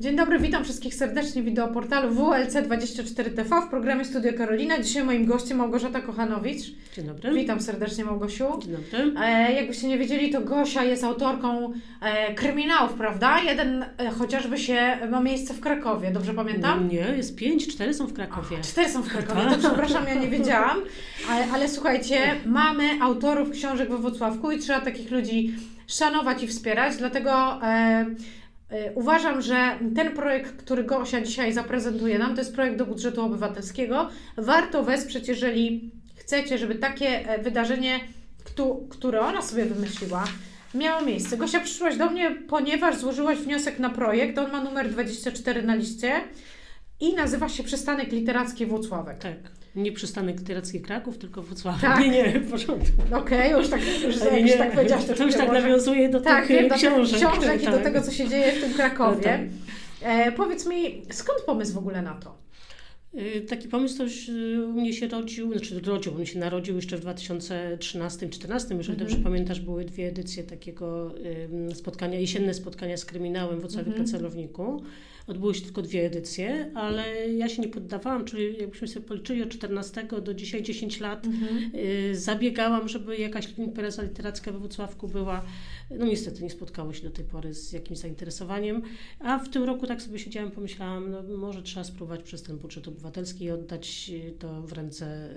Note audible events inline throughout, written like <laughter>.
Dzień dobry, witam wszystkich serdecznie w wideoportalu WLC24TV w programie Studio Karolina. Dzisiaj moim gościem Małgorzata Kochanowicz. Dzień dobry. Witam serdecznie Małgosiu. Dzień dobry. E, jakbyście nie wiedzieli, to Gosia jest autorką e, kryminałów, prawda? Jeden e, chociażby się ma miejsce w Krakowie, dobrze pamiętam? Nie, jest pięć, cztery są w Krakowie. Cztery są w Krakowie, Tak. to przepraszam, ja nie wiedziałam. Ale, ale słuchajcie, mamy autorów książek we Wrocławku i trzeba takich ludzi szanować i wspierać, dlatego e, e, uważam, że ten projekt, który Gosia dzisiaj zaprezentuje nam, to jest projekt do budżetu obywatelskiego. Warto wesprzeć, jeżeli chcecie, żeby takie e, wydarzenie, któ- które ona sobie wymyśliła, miało miejsce. Gosia, przyszłaś do mnie, ponieważ złożyłaś wniosek na projekt, on ma numer 24 na liście i nazywa się Przystanek Literacki Włocławek. Tak. Nie przystanek literacki Kraków, tylko Wrocław. Tak. Nie, nie, w porządku. Okej, już tak, już, Nie, już nie. tak powiedziałaś, to, to już tak może- nawiązuje do tak, tych wiem, do tych książek. książek i do tak. tego, co się dzieje w tym Krakowie. No E, powiedz mi, skąd pomysł w ogóle na to? Y, Taki pomysł też y, u mnie się rodził, znaczy rodził, on się narodził jeszcze w 2013-2014, jeżeli Mhm. dobrze pamiętasz, były dwie edycje takiego spotkania, jesienne spotkania z kryminałem w Wrocławiu na celowniku. Odbyły się tylko dwie edycje, ale ja się nie poddawałam, czyli jakbyśmy sobie policzyli od 14 do dzisiaj 10 lat, Y, Zabiegałam, żeby jakaś impreza literacka we Wrocławku była. No niestety nie spotkało się do tej pory z jakimś zainteresowaniem. A w tym roku tak sobie siedziałam, pomyślałam, no może trzeba spróbować przez ten budżet obywatelski i oddać y, to w ręce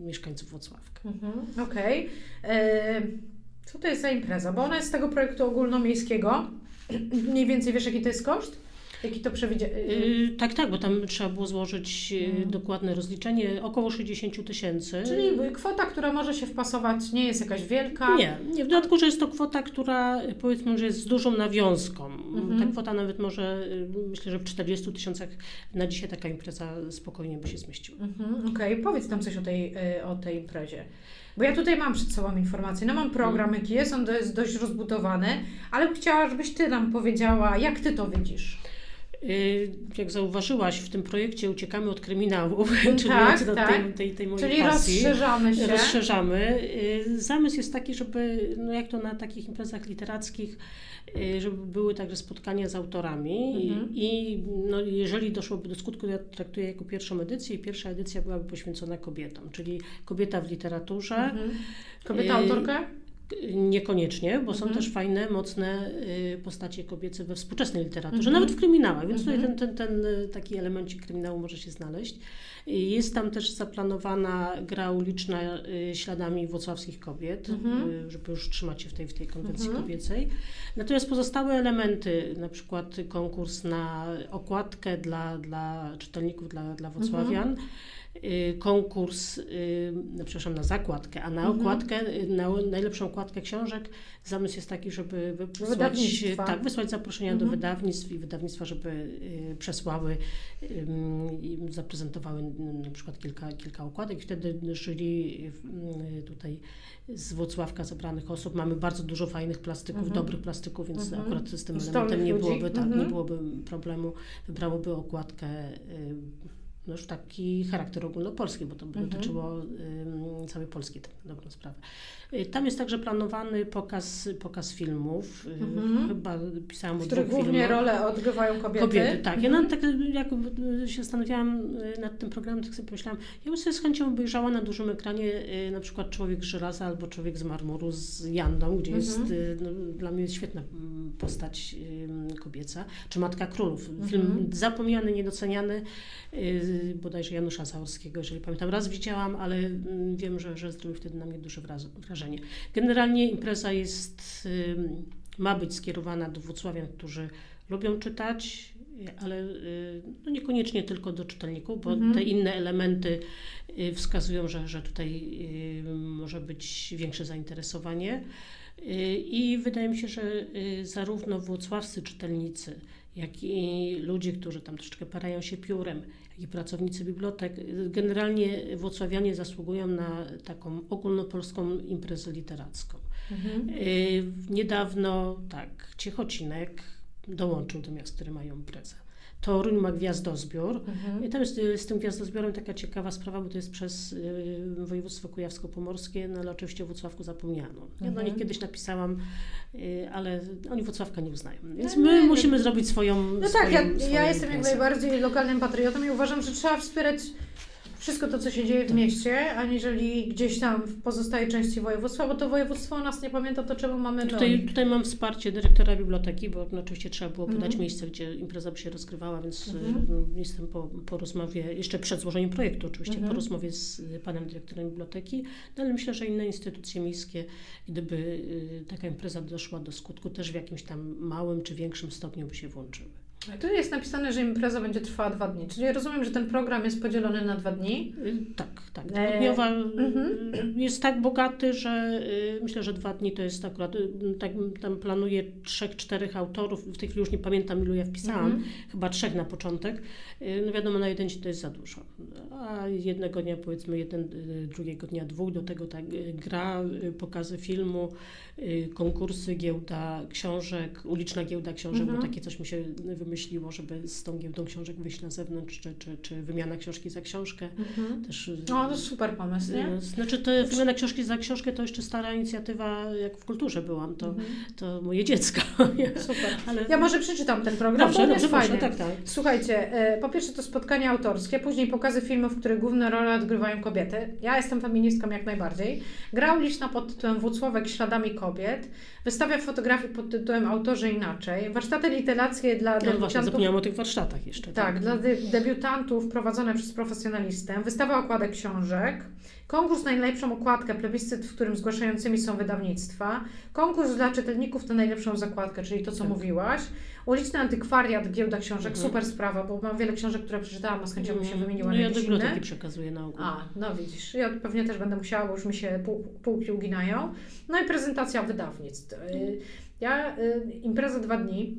y, mieszkańców Wrocławka. Mhm, Okej. E, Co to jest za impreza? Bo ona jest z tego projektu ogólnomiejskiego. <clears throat> Mniej więcej wiesz, jaki to jest koszt? Jaki to przewidzie... Y, tak, tak, bo tam trzeba było złożyć y, Mhm. dokładne rozliczenie, około 60 tysięcy. Czyli kwota, która może się wpasować, nie jest jakaś wielka. Nie, nie, w dodatku, że jest to kwota, która powiedzmy, że jest z dużą nawiązką. Mhm. Ta kwota nawet może, y, myślę, że w 40 tysiącach na dzisiaj taka impreza spokojnie by się zmieściła. Mhm, Okej, powiedz nam coś o tej, o tej imprezie. Bo ja tutaj mam przed sobą informacje. No mam program, jaki jest, on jest dość rozbudowany, ale chciała, żebyś Ty nam powiedziała, jak Ty to widzisz. Y, Jak zauważyłaś, w tym projekcie uciekamy od kryminałów, <laughs> czyli Tak, tak. tej, tej, tej mojej Czyli pasji. rozszerzamy się. Rozszerzamy. Y, Zamysł jest taki, żeby, no jak to na takich imprezach literackich, y, żeby były także spotkania z autorami Mhm. i, no, jeżeli doszłoby do skutku, ja traktuję jako pierwszą edycję i pierwsza edycja byłaby poświęcona kobietom, czyli kobieta w literaturze. Mhm. Kobieta autorka? Niekoniecznie, bo są Mhm. też fajne, mocne y, postacie kobiece we współczesnej literaturze, Mhm. nawet w kryminałach, więc Mhm. tutaj ten, ten, ten y, taki elemencik kryminału może się znaleźć. Y, Jest tam też zaplanowana gra uliczna śladami włocławskich kobiet, Mhm. żeby już trzymać się w tej, w tej konwencji Mhm. kobiecej. Natomiast pozostałe elementy, na przykład konkurs na okładkę dla, dla czytelników, dla, dla włocławian, Mhm. y, konkurs, y, no, przepraszam, na zakładkę, a na Mhm. okładkę, y, na najlepszą okładkę książek, zamysł jest taki, żeby wysłać, tak, wysłać zaproszenia Mhm. do wydawnictw i wydawnictwa, żeby y, przesłały i zaprezentowały y, na przykład kilka, kilka okładek. Wtedy y, tutaj z Włocławka zebranych osób mamy bardzo dużo fajnych plastyków, Mhm. dobrych plastyków, więc Mhm. akurat z tym elementem nie byłoby, tak, Mhm. nie byłoby problemu. Wybrałoby okładkę y, no już taki charakter ogólnopolski, bo to by Mhm. dotyczyło ym, całej Polski, tak na dobrą sprawę. Y, Tam jest także planowany pokaz, pokaz filmów. y, Mhm. Chyba pisałam o W których głównie filmach. rolę odgrywają kobiety. Kobiety, tak. Ja Mhm. nawet tak, jak y, się zastanawiałam y, nad tym programem, tak sobie pomyślałam, ja bym sobie z chęcią obejrzała na dużym ekranie y, na przykład Człowiek z żelaza albo Człowiek z marmuru z Jandą, gdzie Mhm. jest y, no, dla mnie świetna mm, postać y, kobieca, czy Matka Królów. Mhm. Film zapomniany, niedoceniany, y, bodajże Janusza Zaorskiego, jeżeli pamiętam. Raz widziałam, ale mm, wiem, że, że zrobił wtedy na mnie duże wrażenie. Generalnie impreza jest, y, ma być skierowana do Wrocławian, którzy lubią czytać, ale y, no niekoniecznie tylko do czytelników, bo Mhm. te inne elementy y, wskazują, że, że tutaj y, może być większe zainteresowanie. Y, I wydaje mi się, że y, zarówno włocławscy czytelnicy, jak i ludzie, którzy tam troszeczkę parają się piórem, i pracownicy bibliotek, generalnie włocławianie zasługują na taką ogólnopolską imprezę literacką. Mhm. Y, Niedawno, tak, Ciechocinek dołączył do miast, które mają imprezę. Toruń ma gwiazdozbiór. Mhm. I tam jest y, z tym gwiazdozbiorem taka ciekawa sprawa, bo to jest przez y, województwo kujawsko-pomorskie, no ale oczywiście o Włocławku zapomniano. Ja do Mhm. nich kiedyś napisałam, y, ale oni Włocławka nie uznają. Więc No my nie, no- musimy zrobić swoją No swoją, tak, ja, ja jestem jak najbardziej lokalnym patriotą i uważam, że trzeba wspierać wszystko to, co się dzieje w Tak. mieście, aniżeli gdzieś tam w pozostałej części województwa, bo to województwo o nas nie pamięta, to czemu mamy Tutaj, tutaj mam wsparcie dyrektora biblioteki, bo no, oczywiście trzeba było podać Mhm. miejsce, gdzie impreza by się rozgrywała, więc y, jestem po, po rozmowie, jeszcze przed złożeniem projektu oczywiście, Mhm. po rozmowie z y, panem dyrektorem biblioteki, no, ale myślę, że inne instytucje miejskie, gdyby y, taka impreza doszła do skutku, też w jakimś tam małym czy większym stopniu by się włączyły. Tu jest napisane, że impreza będzie trwała dwa dni, czyli rozumiem, że ten program jest podzielony na dwa dni. Y, Tak, tak. E, Tygodniowa y, mhm. jest tak bogaty, że y, myślę, że dwa dni to jest akurat, tak tam planuję trzech, czterech autorów, w tej chwili już nie pamiętam ilu ja wpisałam, Mhm. chyba trzech na początek. No wiadomo, na jeden dzień to jest za dużo. A jednego dnia powiedzmy jeden, drugiego dnia dwóch, do tego tak gra, pokazy filmu, konkursy, giełda książek, uliczna giełda książek, Mhm. bo takie coś mi się wymyśliło, żeby z tą giełdą książek wyjść na zewnątrz, czy, czy, czy wymiana książki za książkę. Mhm. Też, y, No, to super pomysł, nie? y, Znaczy, to wymiana książki za książkę to jeszcze stara inicjatywa, jak w kulturze byłam, to, Mhm. to moje dziecko. <laughs> Super. Ale Ja może przeczytam ten program, dobrze, bo dobrze, proszę, tak, tak. Słuchajcie, e, po pierwsze to spotkania autorskie, później pokazy filmów, w których główne role odgrywają kobiety. Ja jestem feministką jak najbardziej. Gra uliczna pod tytułem Włocławek śladami kobiet. Wystawia fotografii pod tytułem Autorzy inaczej. Warsztaty literackie dla Ja właśnie zapomniałam o tych warsztatach jeszcze. Tak, dla de- debiutantów prowadzone przez profesjonalistę. Wystawa okładek książek. Konkurs na najlepszą okładkę, plebiscyt, w którym zgłaszającymi są wydawnictwa. Konkurs dla czytelników na najlepszą zakładkę, czyli to, co Tak. mówiłaś. Uliczny antykwariat, giełda książek, Mhm. super sprawa, bo mam wiele książek, które przeczytałam, a z chęcią bym się wymieniła No na ja jakieś biblioteki inne. przekazuję na ogół. A, no widzisz, ja pewnie też będę musiała, bo już mi się pół, półki uginają. No i prezentacja wydawnictw. Y, Ja, y, impreza dwa dni.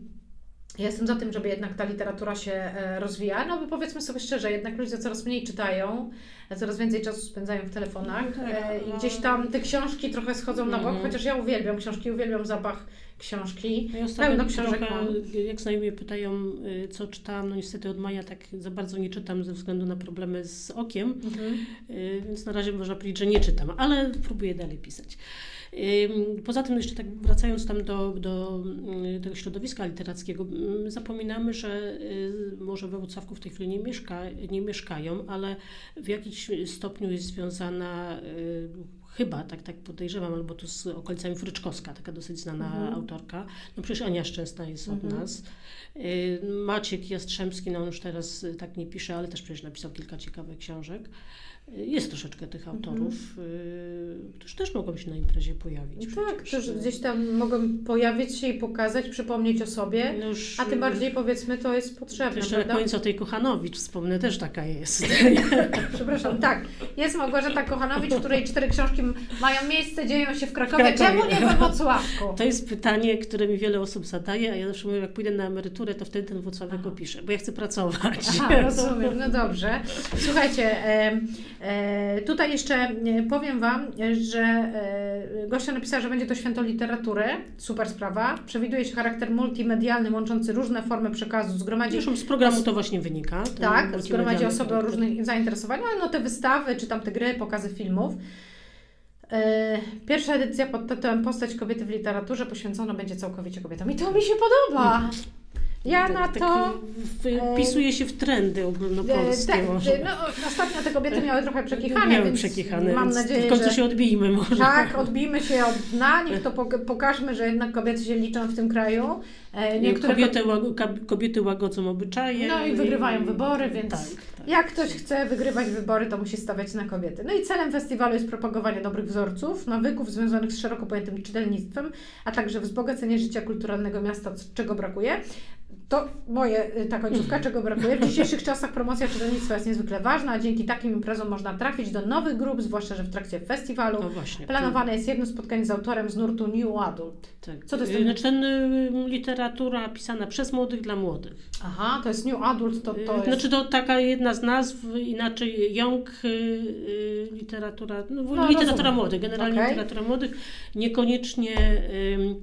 Ja jestem za tym, żeby jednak ta literatura się e, rozwija, no bo powiedzmy sobie szczerze, jednak ludzie coraz mniej czytają, e, coraz więcej czasu spędzają w telefonach No tak, e, i no. gdzieś tam te książki trochę schodzą na bok, Mhm. chociaż ja uwielbiam książki, uwielbiam zapach książki. No ja ostatnio Pełno książek trochę, mam. jak znajomi pytają, y, co czytałam, no niestety od maja tak za bardzo nie czytam ze względu na problemy z okiem, y, więc na razie można powiedzieć, że nie czytam, ale próbuję dalej pisać. Poza tym jeszcze tak wracając tam do, do y, tego środowiska literackiego, mm, zapominamy, że y, może we Wrocławku w tej chwili nie, mieszka, nie mieszkają, ale w jakimś stopniu jest związana y, chyba, tak, tak podejrzewam, albo tu z okolicami Fryczkowska, taka dosyć znana Mhm. autorka. No przecież Ania Szczęsna jest od Mhm. nas. Y, Maciek Jastrzębski, no on już teraz y, tak nie pisze, ale też przecież napisał kilka ciekawych książek. Y, Jest troszeczkę tych Mhm. autorów, y, którzy też mogą się na imprezie pojawić. Tak, przecież. którzy gdzieś tam mogą pojawić się i pokazać, przypomnieć o sobie, No już, a tym bardziej powiedzmy to jest potrzebne, Jeszcze na końcu o tej Kochanowicz wspomnę, też taka jest. <laughs> Przepraszam, tak. Jest Małgorzata Kochanowicz, której cztery książki mają miejsce, dzieją się w Krakowie. Czemu nie we Wrocławku? <laughs> To jest pytanie, które mi wiele osób zadaje, a ja zawsze mówię, jak pójdę na emeryturę, to wtedy ten Włocławek Aha. opiszę, bo ja chcę pracować. Aha, rozumiem, no dobrze. Słuchajcie, e, e, tutaj jeszcze e, powiem Wam, że e, Gosia napisała, że będzie to święto literatury. Super sprawa. Przewiduje się charakter multimedialny, łączący różne formy przekazu. Zgromadzi Zresztą z programu to właśnie wynika. Tak, zgromadzi osoby o różnych zainteresowaniach, ale no te wystawy, czy tam te gry, pokazy filmów. E, Pierwsza edycja pod tytułem Postać kobiety w literaturze poświęcona będzie całkowicie kobietom. I to mi się podoba. Ja na Tak, to... tak, wpisuje się w trendy ogólnopolskie. E, tak, no, ostatnio te kobiety miały trochę przekichane, Miały więc przekichane, mam więc nadzieję, w końcu że... się odbijmy może. Tak, odbijmy się od dna, niech to pok- pokażmy, że jednak kobiety się liczą w tym kraju. E, Niektóre kobiety, kobiety łagodzą obyczaje. No i wygrywają wybory, więc Tak, tak. Jak ktoś chce wygrywać wybory, to musi stawiać na kobiety. No i celem festiwalu jest propagowanie dobrych wzorców, nawyków związanych z szeroko pojętym czytelnictwem, a także wzbogacenie życia kulturalnego miasta, czego brakuje. To moje y, ta końcówka, <laughs> czego brakuje. W dzisiejszych czasach promocja czytelnictwa jest niezwykle ważna, a dzięki takim imprezom można trafić do nowych grup, zwłaszcza, że w trakcie festiwalu No właśnie. planowane jest jedno spotkanie z autorem z nurtu New Adult. Tak. Co to jest Y, ten- Znaczy ten y, literatura pisana przez młodych dla młodych. Aha, to jest New Adult, to, to Y, jest... Znaczy to taka jedna z nazw, inaczej young y, y, literatura, no, No, literatura rozumiem. młodych, generalnie Okej. literatura młodych, niekoniecznie Y,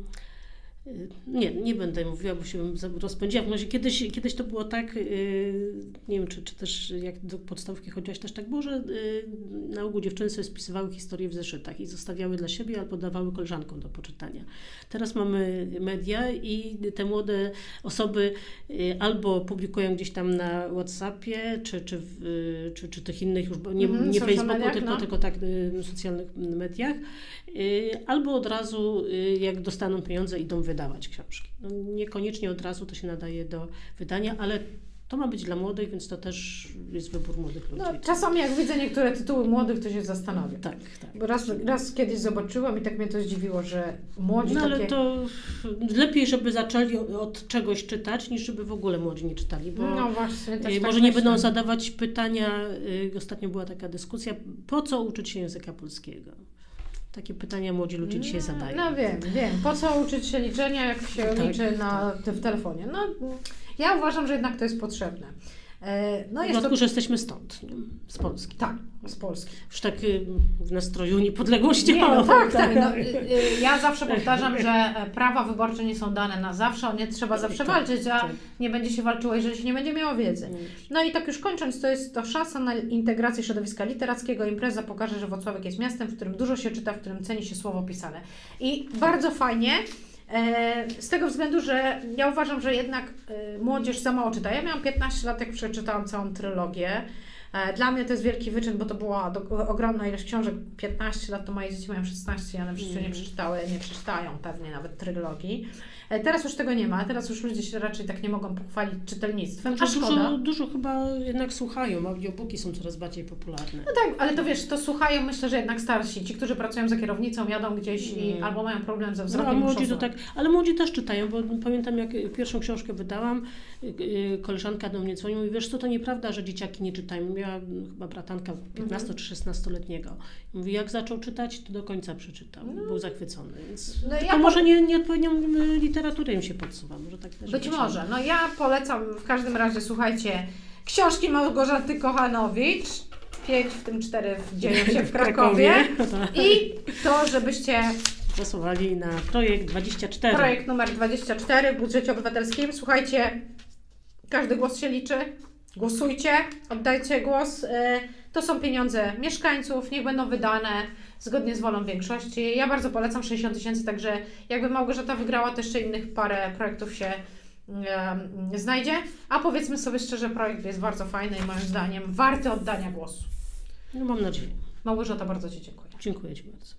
Nie, nie będę mówiła, bo się rozpędziła. Może kiedyś, kiedyś to było tak, y, nie wiem, czy, czy też jak do podstawki chodziłaś, też tak było, że y, na ogół dziewczyny sobie spisywały historie w zeszytach i zostawiały dla siebie albo dawały koleżankom do poczytania. Teraz mamy media i te młode osoby y, albo publikują gdzieś tam na Whatsappie, czy, czy, y, czy, czy tych innych już, nie, Mhm, nie Facebooku, mediach, tylko, no. tylko tak y, w socjalnych mediach, y, albo od razu y, jak dostaną pieniądze idą wydawać książki. No, niekoniecznie od razu to się nadaje do wydania, ale to ma być dla młodych, więc to też jest wybór młodych ludzi. No, czasami jak widzę niektóre tytuły młodych, to się zastanawiam. Tak, tak. Bo raz, raz kiedyś zobaczyłam i tak mnie to zdziwiło, że młodzi No ale takie... to lepiej, żeby zaczęli od- czegoś czytać, niż żeby w ogóle młodzi nie czytali, bo No właśnie, też y, tak może nie myślę. będą zadawać pytania, y, ostatnio była taka dyskusja, po co uczyć się języka polskiego? Takie pytania młodzi ludzie dzisiaj zadają. No wiem, wiem. Po co uczyć się liczenia, jak się <laughs> Tak, liczy na, w telefonie? No, ja uważam, że jednak to jest potrzebne. E, No w jest to... dodatku, że jesteśmy stąd, nie? z Polski. Tak, z Polski. Już tak y, w nastroju niepodległości. Nie, no tak, tak. No, <laughs> y, y, ja zawsze powtarzam, że e, prawa wyborcze nie są dane na zawsze, o nie trzeba zawsze Tak, walczyć, a tak. nie będzie się walczyło, jeżeli się nie będzie miało wiedzy. No i tak już kończąc, to jest to szansa na integrację środowiska literackiego. Impreza pokaże, że Włocławek jest miastem, w którym dużo się czyta, w którym ceni się słowo pisane. I bardzo fajnie, z tego względu, że ja uważam, że jednak e, młodzież za mało czyta. Ja miałam 15 lat, jak przeczytałam całą trylogię. E, Dla mnie to jest wielki wyczyn, bo to była do, ogromna ilość książek. 15 lat to moje dzieci mają 16, one w życiu nie Mhm. przeczytały, nie przeczytają pewnie nawet trylogii. E, Teraz już tego nie ma, teraz już ludzie się raczej tak nie mogą pochwalić czytelnictwem, a Znaczy, dużo, dużo chyba jednak słuchają, audiobooki są coraz bardziej popularne. No tak, ale to wiesz, to słuchają myślę, że jednak starsi, ci, którzy pracują za kierownicą, jadą gdzieś i Mm. albo mają problem ze No, wzrokiem. a muszą młodzi to tak, ale młodzi też czytają, bo pamiętam jak pierwszą książkę wydałam, y, y, koleżanka do mnie dzwoniła i wiesz co, to nieprawda, że dzieciaki nie czytają. Miała mm, chyba bratanka 15 Mhm. czy 16-letniego. Mówi, jak zaczął czytać, to do końca przeczytał. Był zachwycony. Więc No ja może nie, nieodpowiednią y, literaturę im się podsuwa. Może tak też Być być. może. No ja polecam w każdym razie, słuchajcie, książki Małgorzaty Kochanowicz. Pięć, w tym cztery dzieją się w <laughs> Krakowie. <laughs> I to, żebyście Głosowali na projekt 24. projekt numer 24 w budżecie obywatelskim. Słuchajcie, każdy głos się liczy. Głosujcie, oddajcie głos. E, To są pieniądze mieszkańców, niech będą wydane zgodnie z wolą większości. Ja bardzo polecam 60 tysięcy, także jakby Małgorzata wygrała, to jeszcze innych parę projektów się znajdzie. A powiedzmy sobie szczerze, projekt jest bardzo fajny i moim zdaniem warty oddania głosu. No mam nadzieję. Małgorzata, bardzo Ci dziękuję. Dziękuję Ci bardzo.